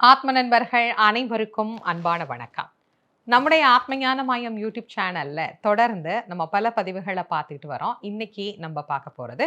ஆத்ம நண்பர்கள் அனைவருக்கும் அன்பான வணக்கம். நம்முடைய ஆத்மஞான மையம் யூடியூப் சேனல்ல தொடர்ந்து நம்ம பல பதிவுகளை பார்த்துட்டு வரோம். இன்னைக்கு நம்ம பார்க்க போறது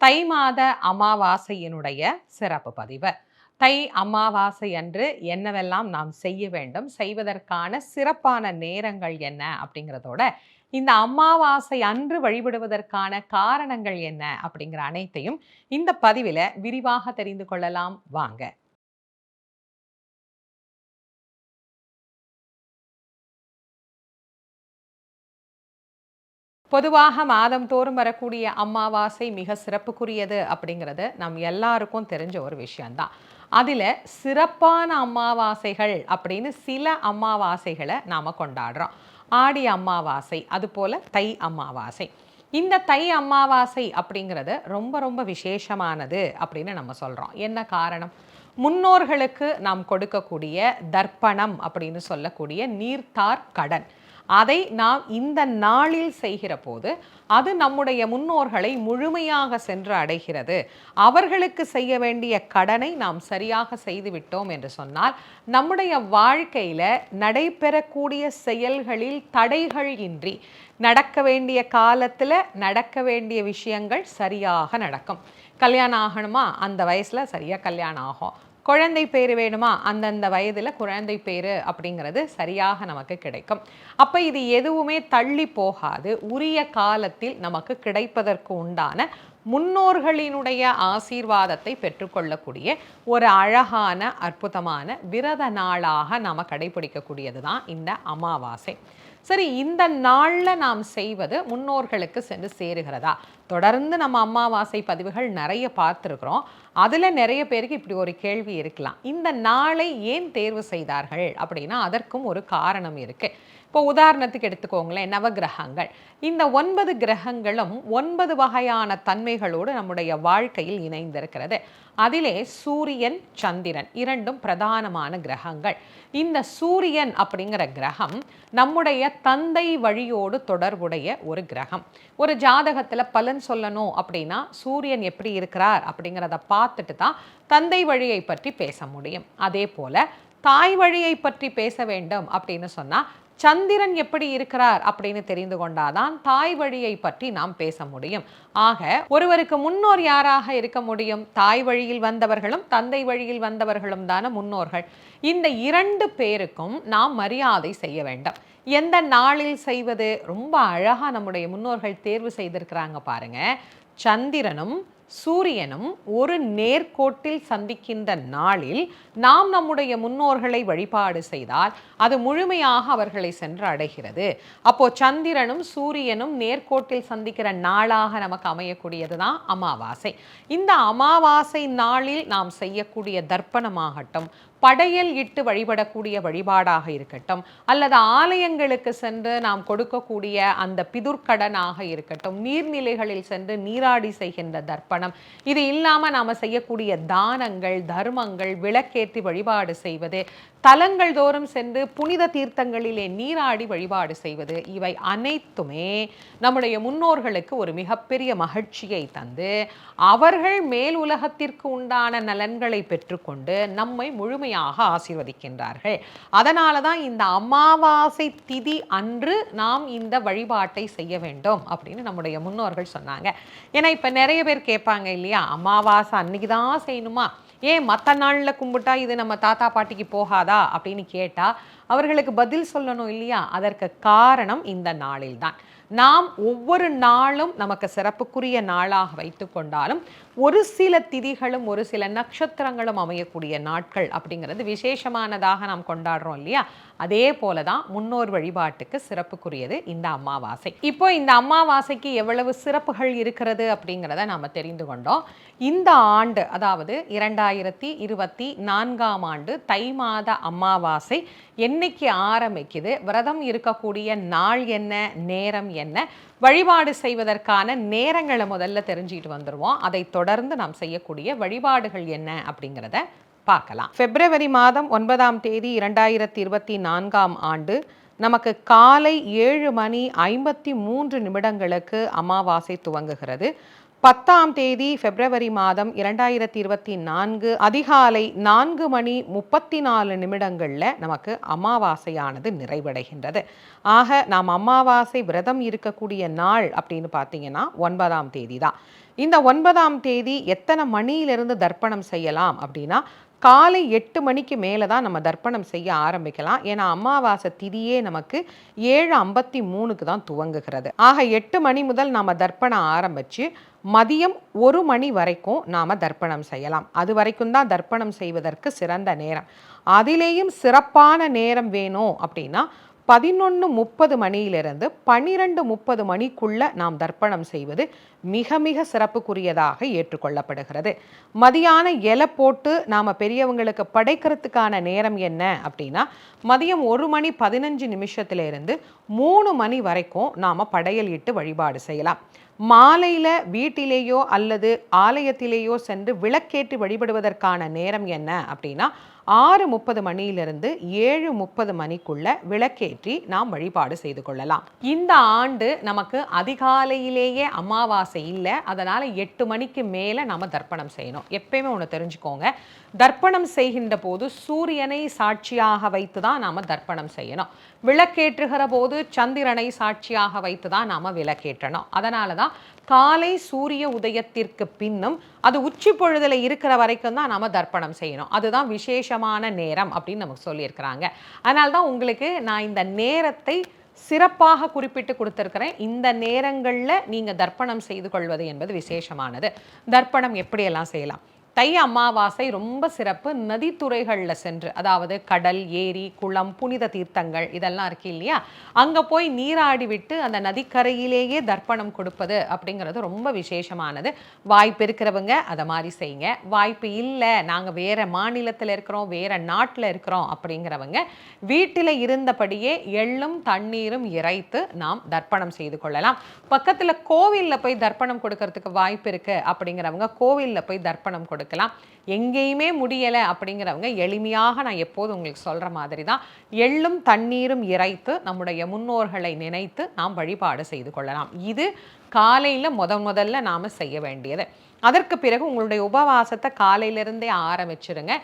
தை மாத அமாவாசையினுடைய சிறப்பு பதிவு. தை அமாவாசை அன்று என்னவெல்லாம் நாம் செய்ய வேண்டும் செய்வதற்கான சிறப்பான நேரங்கள் என்ன அப்படிங்கிறதோட இந்த அமாவாசை அன்று வழிபடுவதற்கான காரணங்கள் என்ன அப்படிங்கிற அனைத்தையும் இந்த பதிவில் விரிவாக தெரிந்து கொள்ளலாம். வாங்க. பொதுவாக மாதம் தோறும் வரக்கூடிய அமாவாசை மிக சிறப்புக்குரியது அப்படிங்கிறது நம் எல்லாருக்கும் தெரிஞ்ச ஒரு விஷயந்தான் அதில் சிறப்பான அமாவாசைகள் அப்படின்னு சில அமாவாசைகளை நாம் கொண்டாடுறோம். ஆடி அமாவாசை அதுபோல் தை அமாவாசை. இந்த தை அமாவாசை அப்படிங்கிறது ரொம்ப ரொம்ப விசேஷமானது அப்படின்னு நம்ம சொல்கிறோம் என்ன காரணம்? முன்னோர்களுக்கு நாம் கொடுக்கக்கூடிய தர்ப்பணம் அப்படின்னு சொல்லக்கூடிய நீர்த்தார் கடன். அதை நாம் இந்த நாளில் செய்கிற போது அது நம்முடைய முன்னோர்களை முழுமையாக சென்று அடைகிறது. அவர்களுக்கு செய்ய வேண்டிய கடனை நாம் சரியாக செய்துவிட்டோம் என்று சொன்னால் நம்முடைய வாழ்க்கையில் நடைபெறக்கூடிய செயல்களில் தடைகள் இன்றி நடக்க வேண்டிய காலத்தில் நடக்க வேண்டிய விஷயங்கள் சரியாக நடக்கும். கல்யாணம் ஆகணுமா? அந்த வயசில் சரியாக கல்யாணம் ஆகும். குழந்தை பேர் வேணுமா? அந்தந்த வயதில் குழந்தை பேர் அப்படிங்கிறது சரியாக நமக்கு கிடைக்கும். அப்போ இது எதுவுமே தள்ளி போகாது. உரிய காலத்தில் நமக்கு கிடைப்பதற்கு உண்டான முன்னோர்களினுடைய ஆசீர்வாதத்தை பெற்றுக்கொள்ளக்கூடிய ஒரு அழகான அற்புதமான விரத நாளாக நாம் கடைபிடிக்கக்கூடியது தான் இந்த அமாவாசை. சரி இந்த நாளில் நாம் செய்வது முன்னோர்களுக்கு சென்று சேருகிறதா? தொடர்ந்து நம்ம அம்மாவாசை பதிவுகள் நிறைய பார்த்துருக்குறோம். அதில் நிறைய பேருக்கு இப்படி ஒரு கேள்வி இருக்கலாம். இந்த நாளை ஏன் தேர்வு செய்தார்கள்? அப்படின்னா அதற்கும் ஒரு காரணம் இருக்குது இப்போ உதாரணத்துக்கு எடுத்துக்கோங்களேன் நவகிரகங்கள். இந்த ஒன்பது கிரகங்களும் ஒன்பது வகையான தன்மைகளோடு நம்முடைய வாழ்க்கையில் இணைந்திருக்கிறது. அதிலே சூரியன் சந்திரன் இரண்டும் பிரதானமான கிரகங்கள். இந்த சூரியன் அப்படிங்கிற கிரகம் நம்முடைய தந்தை வழியோடு தொடர்புடைய ஒரு கிரகம். ஒரு ஜாதகத்தில் பலன் சொல்லணும் அப்படின்னா சூரியன் எப்படி இருக்கிறார் அப்படிங்கிறத பார்த்துட்டு தான் தந்தை வழியை பற்றி பேச முடியும். அதே போல் தாய் வழியை பற்றி பேச வேண்டும் அப்படின்னு சொன்னால் சந்திரன் எப்படி இருக்கிறார் அப்படின்னு தெரிந்து கொண்டாதான் தாய் வழியை பற்றி நாம் பேச முடியும். ஆக ஒருவருக்கு முன்னோர் யாராக இருக்க முடியும்? தாய் வழியில் வந்தவர்களும் தந்தை வழியில் வந்தவர்களும் தானே முன்னோர்கள். இந்த இரண்டு பேருக்கும் நாம் மரியாதை செய்ய வேண்டும். எந்த நாளில் செய்வது? ரொம்ப அழகா நம்முடைய முன்னோர்கள் தேர்வு செய்திருக்கிறாங்க பாருங்க. சந்திரனும் சூரியனும் ஒரு நேர்கோட்டில் சந்திக்கின்ற நாளில் நாம் நம்முடைய முன்னோர்களை வழிபாடு செய்தால் அது முழுமையாக அவர்களை சென்று அடைகிறது. அப்போ சந்திரனும் சூரியனும் நேர்கோட்டில் சந்திக்கிற நாளாக நமக்கு அமையக்கூடியது தான் அமாவாசை. இந்த அமாவாசை நாளில் நாம் செய்யக்கூடிய தர்ப்பணமாகட்டும் படையல் இட்டு வழிபடக்கூடிய வழிபாடாக இருக்கட்டும் அல்லது ஆலயங்களுக்கு சென்று நாம் கொடுக்கக்கூடிய அந்த பிதுர்க்கடனாக இருக்கட்டும் நீர்நிலைகளில் சென்று நீராடி செய்கின்ற தர்ப்பணம். இது இல்லாமல் நாம் செய்யக்கூடிய தானங்கள் தர்மங்கள் விளக்கேற்றி வழிபாடு செய்வது தலங்கள் தோறும் சென்று புனித தீர்த்தங்களிலே நீராடி வழிபாடு செய்வது இவை அனைத்துமே நம்முடைய முன்னோர்களுக்கு ஒரு மிகப்பெரிய மகிழ்ச்சியை தந்து அவர்கள் மேல் உலகத்திற்கு உண்டான நலன்களை பெற்றுக்கொண்டு நம்மை முழுமையாக ஆசீர்வதிக்கின்றார்கள். அதனால தான் இந்த அமாவாசை திதி அன்று நாம் இந்த வழிபாட்டை செய்ய வேண்டும் அப்படின்னு நம்முடைய முன்னோர்கள் சொன்னாங்க. ஏன்னா இப்போ நிறைய பேர் கேட்பாங்க இல்லையா அமாவாசை அன்னைக்கு தான் செய்யணுமா? ஏன் மற்ற நாளில் கும்பிட்டா இது நம்ம தாத்தா பாட்டிக்கு போகாதா? அப்படின்னு கேட்டால் அவர்களுக்கு பதில் சொல்லணும் இல்லையா? அதற்கு காரணம் இந்த நாளில்தான். நாம் ஒவ்வொரு நாளும் நமக்கு சிறப்புக்குரிய நாளாக வைத்து கொண்டாலும் ஒரு சில திதிகளும் ஒரு சில நட்சத்திரங்களும் அமையக்கூடிய நாட்கள் அப்படிங்கிறது விசேஷமானதாக நாம் கொண்டாடுறோம் இல்லையா? அதே போல தான் முன்னோர் வழிபாட்டுக்கு சிறப்புக்குரியது இந்த அமாவாசை. இப்போ இந்த அமாவாசைக்கு எவ்வளவு சிறப்புகள் இருக்கிறது அப்படிங்கிறத நாம் தெரிந்து கொண்டோம். இந்த ஆண்டு அதாவது இரண்டாயிரத்தி இருபத்தி நான்காம் ஆண்டு தை மாத அமாவாசை என்னைக்கு ஆரம்பிக்குது? விரதம் இருக்கக்கூடிய நாள் என்ன? நேரம் என்ன? வழிபாடு செய்வதற்கான நேரங்களை முதல்ல தெரிஞ்சுக்கிட்டு வந்துடுவோம் அதை தொடர்ந்து நாம் செய்யக்கூடிய வழிபாடுகள் என்ன அப்படிங்கிறத பார்க்கலாம். பிப்ரவரி மாதம் ஒன்பதாம் தேதி இரண்டாயிரத்தி இருபத்தி நான்காம் ஆண்டு நமக்கு காலை ஏழு மணி ஐம்பத்தி மூன்று நிமிடங்களுக்கு அமாவாசை துவங்குகிறது. பத்தாம் தேதி பிப்ரவரி மாதம் இரண்டாயிரத்தி இருபத்தி நான்கு அதிகாலை நான்கு மணி முப்பத்தி நாலு நிமிடங்களில் நமக்கு அமாவாசையானது நிறைவடைகின்றது. ஆக நாம் அமாவாசை விரதம் இருக்கக்கூடிய நாள் அப்படின்னு பார்த்தீங்கன்னா ஒன்பதாம் தேதி தான் இந்த ஒன்பதாம் தேதி எத்தனை மணியிலிருந்து தர்ப்பணம் செய்யலாம் அப்படின்னா காலை எட்டு மணிக்கு மேலே தான் நம்ம தர்ப்பணம் செய்ய ஆரம்பிக்கலாம். ஏன்னா அமாவாசை திதியே நமக்கு ஏழு ஐம்பத்தி மூணுக்கு தான் துவங்குகிறது. ஆக எட்டு மணி முதல் நம்ம தர்ப்பணம் ஆரம்பித்து மதியம் ஒரு மணி வரைக்கும் நாம் தர்ப்பணம் செய்யலாம். அது வரைக்கும் தான் தர்ப்பணம் செய்வதற்கு சிறந்த நேரம். அதிலேயும் சிறப்பான நேரம் வேணும் அப்படின்னா பதினொன்று முப்பது மணியிலிருந்து பன்னிரெண்டு முப்பது மணிக்குள்ள நாம் தர்ப்பணம் செய்வது மிக மிக சிறப்புக்குரியதாக ஏற்றுக்கொள்ளப்படுகிறது. மதியான இலை போட்டு நாம் பெரியவங்களுக்கு படைக்கிறதுக்கான நேரம் என்ன அப்படின்னா மதியம் ஒரு மணி பதினஞ்சு நிமிஷத்திலிருந்து மூணு மணி வரைக்கும் நாம் படையல் இட்டு வழிபாடு செய்யலாம். மாலையில் வீட்டிலேயோ அல்லது ஆலயத்திலேயோ சென்று விளக்கேற்றி வழிபடுவதற்கான நேரம் என்ன அப்படின்னா ஆறு முப்பது மணியிலிருந்து ஏழு முப்பது மணிக்குள்ள விளக்கேற்றி நாம் வழிபாடு செய்து கொள்ளலாம். இந்த ஆண்டு நமக்கு அதிகாலையிலேயே அமாவாசை இல்லை அதனால் எட்டு மணிக்கு மேலே நம்ம தர்ப்பணம் செய்யணும். எப்பயுமே ஒன்று தெரிஞ்சுக்கோங்க. தர்ப்பணம் செய்கின்ற போது சூரியனை சாட்சியாக வைத்து தான் நாம் தர்ப்பணம் செய்யணும். விளக்கேற்றுகிற போது சந்திரனை சாட்சியாக வைத்து தான் நாம் விளக்கேற்றணும். அதனால தான் காலை சூரிய உதயத்திற்கு பின்னும் அது உச்சி பொழுதில் இருக்கிற வரைக்கும் தான் நாம் தர்ப்பணம் செய்யணும். அதுதான் விசேஷமான நேரம் அப்படின்னு நமக்கு சொல்லியிருக்கிறாங்க. அதனால தான் உங்களுக்கு நான் இந்த நேரத்தை சிறப்பாக குறிப்பிட்டு கொடுத்துருக்கிறேன். இந்த நேரங்களில் நீங்கள் தர்ப்பணம் செய்து கொள்வது என்பது விசேஷமானது. தர்ப்பணம் எப்படியெல்லாம் செய்யலாம்? தை அமாவாசை ரொம்ப சிறப்பு. நதித்துறைகளில் சென்று அதாவது கடல் ஏரி குளம் புனித தீர்த்தங்கள் இதெல்லாம் இருக்கு இல்லையா? அங்கே போய் நீராடி விட்டு அந்த நதிக்கரையிலேயே தர்ப்பணம் கொடுப்பது அப்படிங்கிறது ரொம்ப விசேஷமானது. வாய்ப்பு இருக்கிறவங்க அதை மாதிரி செய்யுங்க. வாய்ப்பு இல்லை நாங்கள் வேறு மாநிலத்தில் இருக்கிறோம் வேறு நாட்டில் இருக்கிறோம் அப்படிங்கிறவங்க வீட்டில் இருந்தபடியே எள்ளும் தண்ணீரும் இறைத்து நாம் தர்ப்பணம் செய்து கொள்ளலாம். பக்கத்தில் கோவிலில் போய் தர்ப்பணம் கொடுக்கறதுக்கு வாய்ப்பு இருக்குது அப்படிங்கிறவங்க கோவிலில் போய் தர்ப்பணம் கொடு கொடுக்கலாம். எங்கேயுமே முடியலை அப்படிங்கிறவங்க எளிமையாக நான் எப்போதும் உங்களுக்கு சொல்கிற மாதிரி தான் எள்ளும் தண்ணீரும் இறைத்து நம்முடைய முன்னோர்களை நினைத்து நாம் வழிபாடு செய்து கொள்ளலாம். இது காலையில் முத முதல்ல நாம் செய்ய வேண்டியது. அதற்கு பிறகு உங்களுடைய உபவாசத்தை காலையிலிருந்தே ஆரம்பிச்சிருங்க.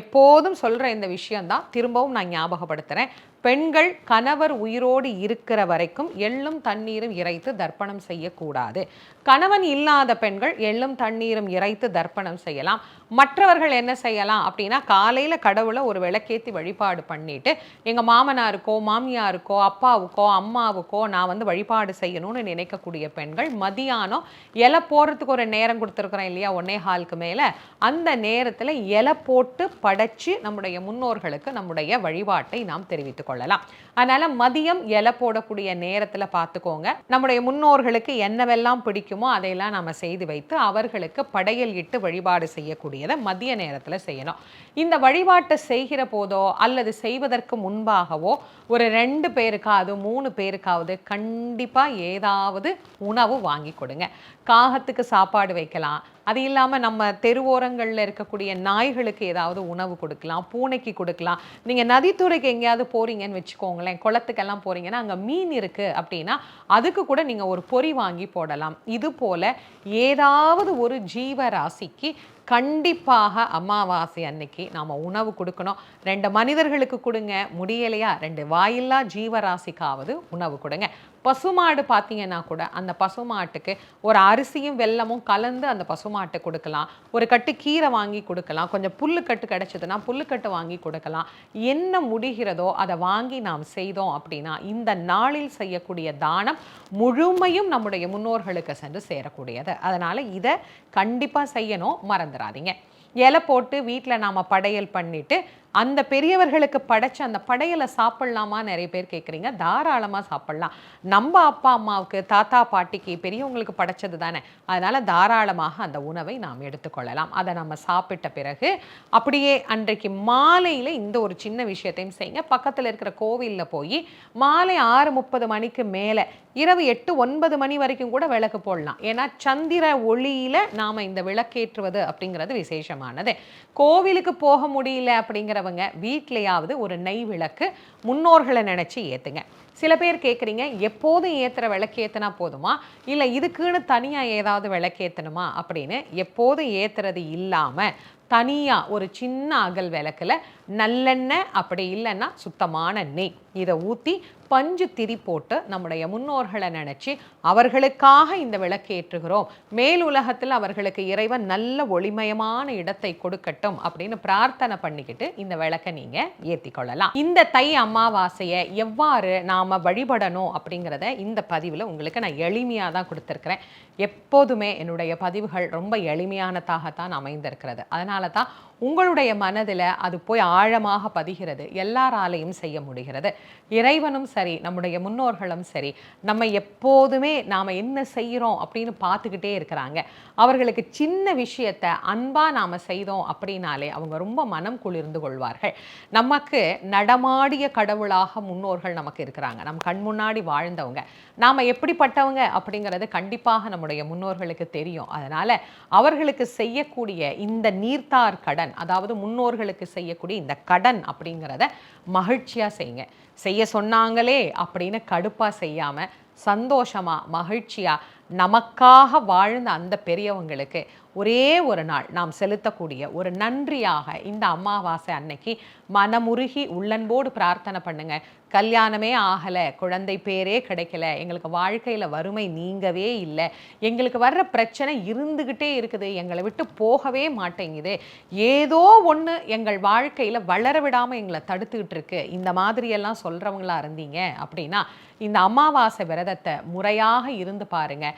எப்போதும் சொல்கிற இந்த விஷயந்தான் திரும்பவும் நான் ஞாபகப்படுத்துகிறேன் பெண்கள் கணவர் உயிரோடு இருக்கிற வரைக்கும் எள்ளும் தண்ணீரும் இறைத்து தர்ப்பணம் செய்யக்கூடாது. கணவன் இல்லாத பெண்கள் எள்ளும் தண்ணீரும் இறைத்து தர்ப்பணம் செய்யலாம். மற்றவர்கள் என்ன செய்யலாம் அப்படின்னா காலையில் கடவுளை ஒரு விளக்கேற்றி வழிபாடு பண்ணிட்டு எங்கள் மாமனாருக்கோ மாமியாருக்கோ அப்பாவுக்கோ அம்மாவுக்கோ நான் வந்து வழிபாடு செய்யணும்னு நினைக்கக்கூடிய பெண்கள் மதியானம் இலை போடுறதுக்கு ஒரு நேரம் கொடுத்துருக்குறேன் இல்லையா ஒன்னே ஹாலுக்கு மேலே அந்த நேரத்தில் இலை போட்டு படைச்சு நம்முடைய முன்னோர்களுக்கு நம்முடைய வழிபாட்டை நாம் தெரிவித்துக் கொள்ளலாம். அதனால் மதியம் இலை போடக்கூடிய நேரத்தில் பார்த்துக்கோங்க. நம்முடைய முன்னோர்களுக்கு என்னவெல்லாம் பிடிக்குமோ அதையெல்லாம் நம்ம செய்து வைத்து அவர்களுக்கு படையல் இட்டு வழிபாடு செய்யக்கூடிய செய்யக்கூடியதை மதிய நேரத்தில் செய்யணும். இந்த வழிபாட்டை செய்கிற போதோ அல்லது செய்வதற்கு முன்பாகவோ ஒரு ரெண்டு பேருக்காவது மூணு பேருக்காவது கண்டிப்பாக ஏதாவது உணவு வாங்கி கொடுங்க. காகத்துக்கு சாப்பாடு வைக்கலாம். அது இல்லாமல் நம்ம தெருவோரங்களில் இருக்கக்கூடிய நாய்களுக்கு ஏதாவது உணவு கொடுக்கலாம் பூனைக்கு கொடுக்கலாம். நீங்கள் நதித்துறைக்கு எங்கேயாவது போகிறீங்கன்னு வச்சுக்கோங்களேன் குளத்துக்கெல்லாம் போகிறீங்கன்னா அங்கே மீன் இருக்குது அப்படின்னா அதுக்கு கூட நீங்கள் ஒரு பொறி வாங்கி போடலாம். இது போல் ஏதாவது ஒரு ஜீவராசிக்கு கண்டிப்பாக அமாவாசை அன்னைக்கு நாம் உணவு கொடுக்கணும். ரெண்டு மனிதர்களுக்கு கொடுங்க முடியலையா? ரெண்டு வாயில்லா ஜீவராசிக்காவது உணவு கொடுங்க. பசுமாடு பார்த்தீங்கன்னா கூட அந்த பசுமாட்டுக்கு ஒரு அரிசியும் வெல்லமும் கலந்து அந்த பசுமாட்டை கொடுக்கலாம். ஒரு கட்டு கீரை வாங்கி கொடுக்கலாம். கொஞ்சம் புல்லுக்கட்டு கிடைச்சதுன்னா புல்லுக்கட்டு வாங்கி கொடுக்கலாம். என்ன முடிகிறதோ அதை வாங்கி நாம் செய்தோம் அப்படின்னா இந்த நாளில் செய்யக்கூடிய தானம் முழுமையும் நம்முடைய முன்னோர்களுக்கு சென்று சேரக்கூடியது. அதனால் இதை கண்டிப்பாக செய்யணும் மறந்துடாதீங்க இலை போட்டு வீட்டில் நாம் படையல் பண்ணிவிட்டு அந்த பெரியவர்களுக்கு படைச்ச அந்த படையலை சாப்பிட்லாமா நிறைய பேர் கேட்குறீங்க தாராளமாக சாப்பிட்லாம். நம்ம அப்பா அம்மாவுக்கு தாத்தா பாட்டிக்கு பெரியவங்களுக்கு படைச்சது தானே. அதனால் தாராளமாக அந்த உணவை நாம் எடுத்துக்கொள்ளலாம். அதை நம்ம சாப்பிட்ட பிறகு அப்படியே அன்றைக்கு மாலையில் இந்த ஒரு சின்ன விஷயத்தையும் செய்யுங்க. பக்கத்தில் இருக்கிற கோவிலில் போய் மாலை ஆறு முப்பது மணிக்கு மேலே இரவு எட்டு ஒன்பது மணி வரைக்கும் கூட விளக்கு போடலாம். ஏன்னா சந்திர ஒளியில் நாம் இந்த விளக்கேற்றுவது அப்படிங்கிறது விசேஷமானது. கோவிலுக்கு போக முடியல அப்படிங்கிற முடியாதவங்க வீட்லையாவது ஒரு நெய் விளக்கு முன்னோர்களை நினச்சி ஏற்றுங்க சில பேர் கேட்குறீங்க எப்போதும் ஏற்றுற விளக்கு ஏற்றினா போதுமா? இல்லை இதுக்குன்னு தனியாக ஏதாவது விளக்கு ஏற்றணுமா அப்படின்னு எப்போதும் ஏற்றுறது இல்லாமல் தனியாக ஒரு சின்ன அகல் விளக்கில் நல்லெண்ணெய் அப்படி இல்லைன்னா சுத்தமான நெய். இதை ஊற்றி பஞ்சு திரி போட்டு நம்முடைய முன்னோர்களை நினச்சி அவர்களுக்காக இந்த விளக்கு ஏற்றுகிறோம் மேல் உலகத்தில் அவர்களுக்கு இறைவன் நல்ல ஒளிமயமான இடத்தை கொடுக்கட்டும் அப்படின்னு பிரார்த்தனை பண்ணிக்கிட்டு இந்த விளக்கை நீங்கள் ஏற்றி கொள்ளலாம். இந்த தை அமாவாசையை எவ்வாறு நாம் வழிபடணும் அப்படிங்கிறத இந்த பதிவில் உங்களுக்கு நான் எளிமையாக தான் கொடுத்துருக்குறேன். எப்போதுமே என்னுடைய பதிவுகள் ரொம்ப எளிமையானதாகத்தான் அமைந்திருக்கிறது. அதனால தான் உங்களுடைய மனதில் அது போய் ஆழமாக பதிகிறது. எல்லாராலையும் செய்ய முடிகிறது. இறைவனும் சரி நம்முடைய முன்னோர்களும் சரி நம்ம எப்போதுமே நாம் என்ன செய்கிறோம் அப்படின்னு பார்த்துக்கிட்டே இருக்கிறாங்க. அவர்களுக்கு சின்ன விஷயத்தை அன்பாக நாம் செய்தோம் அப்படின்னாலே அவங்க ரொம்ப மனம் குளிர்ந்து கொள்வார்கள். நமக்கு நடமாடிய கடவுளாக முன்னோர்கள் நமக்கு இருக்கிறாங்க. நம் கண் முன்னாடி வாழ்ந்தவங்க. நாம் எப்படிப்பட்டவங்க அப்படிங்கிறது கண்டிப்பாக நம்முடைய முன்னோர்களுக்கு தெரியும். அதனால் அவர்களுக்கு செய்யக்கூடிய இந்த நீர்த்தார் கடன் அதாவது முன்னோர்களுக்கு செய்யக்கூடிய இந்த கடன் அப்படிங்கிறத மகிழ்ச்சியாக செய்யுங்க. செய்ய சொன்னாங்களே அப்படின்னு கடுப்பாக செய்யாமல் சந்தோஷமாக மகிழ்ச்சியாக நமக்காக வாழ்ந்த அந்த பெரியவங்களுக்கு ஒரே ஒரு நாள் நாம் செலுத்தக்கூடிய ஒரு நன்றியாக இந்த அமாவாசை அன்னைக்கு மனமுருகி உள்ளன்போடு பிரார்த்தனை பண்ணுங்க. கல்யாணமே ஆகலை குழந்தை பேரே கிடைக்கல எங்களுக்கு வாழ்க்கையில் வறுமை நீங்கவே இல்லை எங்களுக்கு வர்ற பிரச்சனை இருந்துக்கிட்டே இருக்குது எங்களை விட்டு போகவே மாட்டேங்குது. ஏதோ ஒன்று எங்கள் வாழ்க்கையில் வளர விடாமல் எங்களை தடுத்துக்கிட்டு இருக்கு. இந்த மாதிரியெல்லாம் சொல்கிறவங்களா இருந்தீங்க அப்படின்னா இந்த அமாவாசை விரதத்தை முறையாக இருந்து பாருங்கள்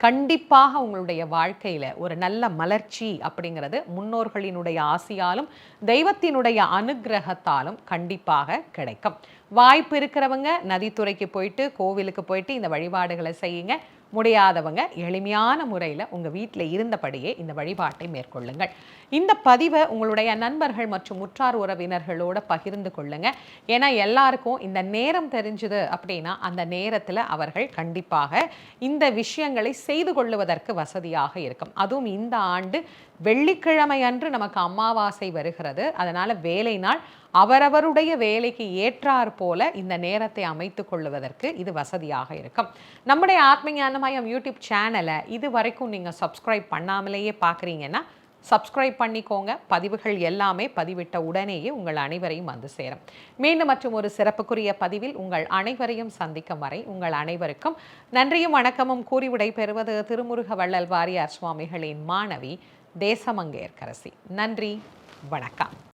கண்டிப்பாக உங்களுடைய வாழ்க்கையில் ஒரு நல்ல மலர்ச்சி அப்படிங்கிறது முன்னோர்களினுடைய ஆசையாலும் தெய்வத்தினுடைய அனுகிரகத்தாலும் கண்டிப்பாக கிடைக்கும். வாய்ப்பு இருக்கிறவங்க நதித்துறைக்கு போயிட்டு கோவிலுக்கு போயிட்டு இந்த வழிபாடுகளை செய்யுங்க. முடியாதவங்க எளிமையான முறையில் உங்கள் வீட்டில் இருந்தபடியே இந்த வழிபாட்டை மேற்கொள்ளுங்கள். இந்த பதிவை உங்களுடைய நண்பர்கள் மற்றும் உற்றார் உறவினர்களோடு பகிர்ந்து கொள்ளுங்க. ஏன்னா எல்லாருக்கும் இந்த நேரம் தெரிஞ்சுது அப்படின்னா அந்த நேரத்தில் அவர்கள் கண்டிப்பாக இந்த விஷயங்களை செய்து கொள்ளுவதற்கு வசதியாக இருக்கும். அதுவும் இந்த ஆண்டு வெள்ளிக்கிழமை அன்று நமக்கு அமாவாசை வருகிறது. அதனால் வேலை நாள் அவரவருடைய வேலைக்கு ஏற்றார் போல இந்த நேரத்தை அமைத்து கொள்வதற்கு இது வசதியாக இருக்கும். நம்முடைய ஆத்ம ஞானமயம் யூடியூப் சேனலை இது வரைக்கும் நீங்கள் சப்ஸ்கிரைப் பண்ணாமலேயே பார்க்குறீங்கன்னா சப்ஸ்கிரைப் பண்ணிக்கோங்க. பதிவுகள் எல்லாமே பதிவிட்ட உடனேயே உங்கள் அனைவரையும் வந்து சேரும். மீண்டும் மற்றும் ஒரு சிறப்புக்குரிய பதிவில் உங்கள் அனைவரையும் சந்திக்கும் வரை உங்கள் அனைவருக்கும் நன்றியும் வணக்கமும் கூறி விடைபெறுவது திருமுருக வள்ளல் வாரியார் சுவாமிகளின் மாணவி தேசமங்கேற்கரசி. நன்றி. வணக்கம்.